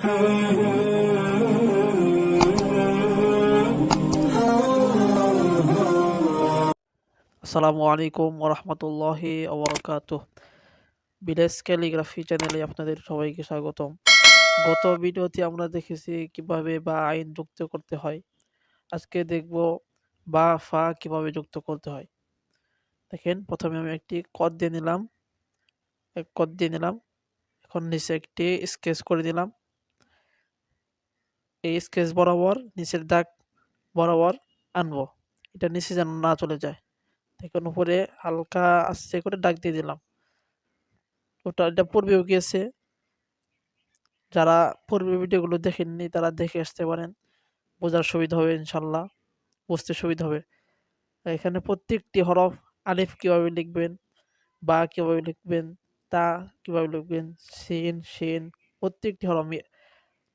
আসসালামু আলাইকুম ওরহমতুল্লাহি ওবরকাত বিলেস ক্যালিগ্রাফি চ্যানেলে আপনাদের সবাইকে স্বাগতম। গত ভিডিওতে আমরা দেখেছি কীভাবে বা আইন যুক্ত করতে হয়। আজকে দেখব বা, ফা কীভাবে যুক্ত করতে হয়। দেখেন, প্রথমে আমি একটি কদ দিয়ে নিলাম। এক কদ দিয়ে নিলাম। এখন নিচে একটি স্কেচ করে দিলাম। এই স্কেচ বরাবর, নিচের দাগ বরাবর আনব। এটা নিচে যেন না চলে যায়। দেখুন, উপরে হালকা আস্তে করে ডাক দিয়ে দিলাম। ওটা, এটা পূর্বেও গিয়েছে। যারা পূর্বে ভিডিওগুলো দেখেননি, তারা দেখে আসতে পারেন। বোঝার সুবিধা হবে, ইনশাল্লাহ। বুঝতে সুবিধা হবে। এখানে প্রত্যেকটি হরফ আলিফ কীভাবে লিখবেন, বা কীভাবে লিখবেন, তা কীভাবে লিখবেন, সেন সেন, প্রত্যেকটি হরফ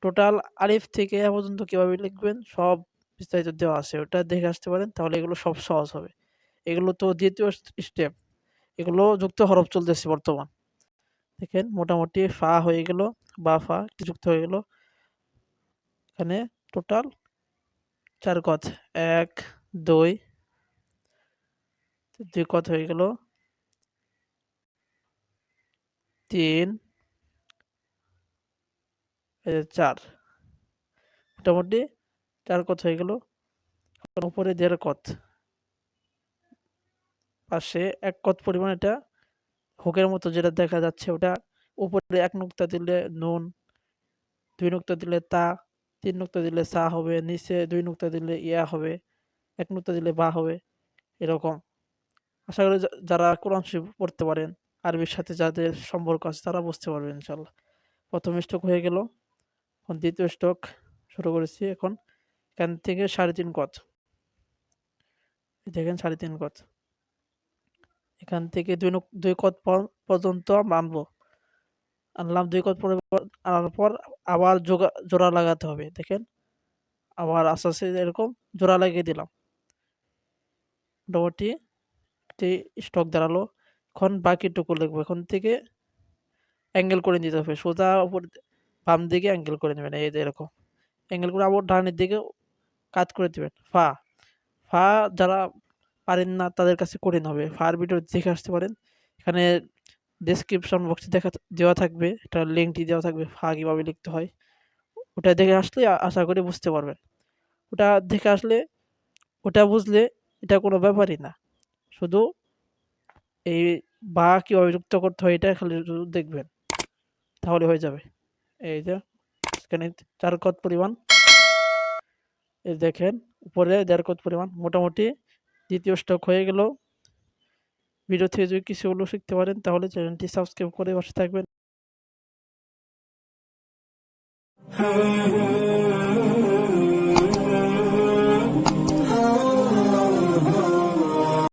টোটাল আলিফ থেকে এ পর্যন্ত কীভাবে লিখবেন, সব বিস্তারিত দেওয়া আছে। ওটা দেখে আসতে পারেন, তাহলে এগুলো সব সহজ হবে। এগুলো তো দ্বিতীয় স্টেপ এগুলো যুক্ত হরফ চলতেছে বর্তমান। দেখেন, মোটামুটি ফা হয়ে গেল, বা ফা যুক্ত হয়ে গেল। এখানে টোটাল চার কথ। এক, দুই দুই কথ হয়ে গেল। তিন চার। মোটামুটি চার কথ হয়ে গেল? উপরে দেড় কথ পাশে এক কত পরিমাণ এটা? হুকের মতো যেটা দেখা যাচ্ছে ওটা উপরে এক নুক্তা দিলে নুন, দুই নুক্তা দিলে তা, তিন নুক্তা দিলে সা হবে, নিচে দুই নুক্তা দিলে ইয়া হবে, এক নুক্তা দিলে বা হবে, এরকম। আশা করি যারা কোরআন শরীফ পড়তে পারেন, আরবির সাথে যাদের সম্পর্ক আছে তারা বুঝতে পারবে ইনশাল্লাহ প্রথম স্টক হয়ে গেল। এখন দ্বিতীয় স্টক শুরু করেছি এখন। এখান থেকে সাড়ে তিন কত দেখেন সাড়ে তিন কত এখান থেকে দুই দুই কত পর্যন্ত আনব। আনলাম দুই কত আনার পর আবার জোড়া জোড়া লাগাতে হবে, দেখেন। আবার আস্তে আস্তে এরকম জোড়া লাগিয়ে দিলাম। মোটামুটি একটি স্টক দাঁড়াল। এখন বাকিটুকু লিখব। এখন থেকে অ্যাঙ্গেল করে নিতে হবে। সোজা উপর বাম দিকে অ্যাঙ্গেল করে নেবেন, এই এরকম। অ্যাঙ্গেল করে আবার ডানের দিকে কাজ করে দেবেন, ফা। ফা যারা পারেন না তাদের কাছে করে হবে। ফার ভিডিও দেখে আসতে পারেন। এখানে ডিসক্রিপশন বক্সে দেখা দেওয়া থাকবে এটা লিঙ্কটি দেওয়া থাকবে, ফা কীভাবে লিখতে হয়। ওটা দেখে আসলে আশা করি বুঝতে পারবেন। ওটা দেখে আসলে, ওটা বুঝলে এটা কোনো ব্যাপারই না। শুধু এই বা কীভাবে যুক্ত করতে হয়, এটা খালি দেখবেন। তাহলে হয়ে যাবে। এই যে এখানে চার কত পরিমাণ? এই দেখেন, উপরে দেড় কত পরিমাণ? মোটামুটি দ্বিতীয় স্টক হয়ে গেল। ভিডিও থেকে যদি কিছুগুলো শিখতে পারেন, তাহলে চ্যানেলটি সাবস্ক্রাইব করে বসে থাকবেন।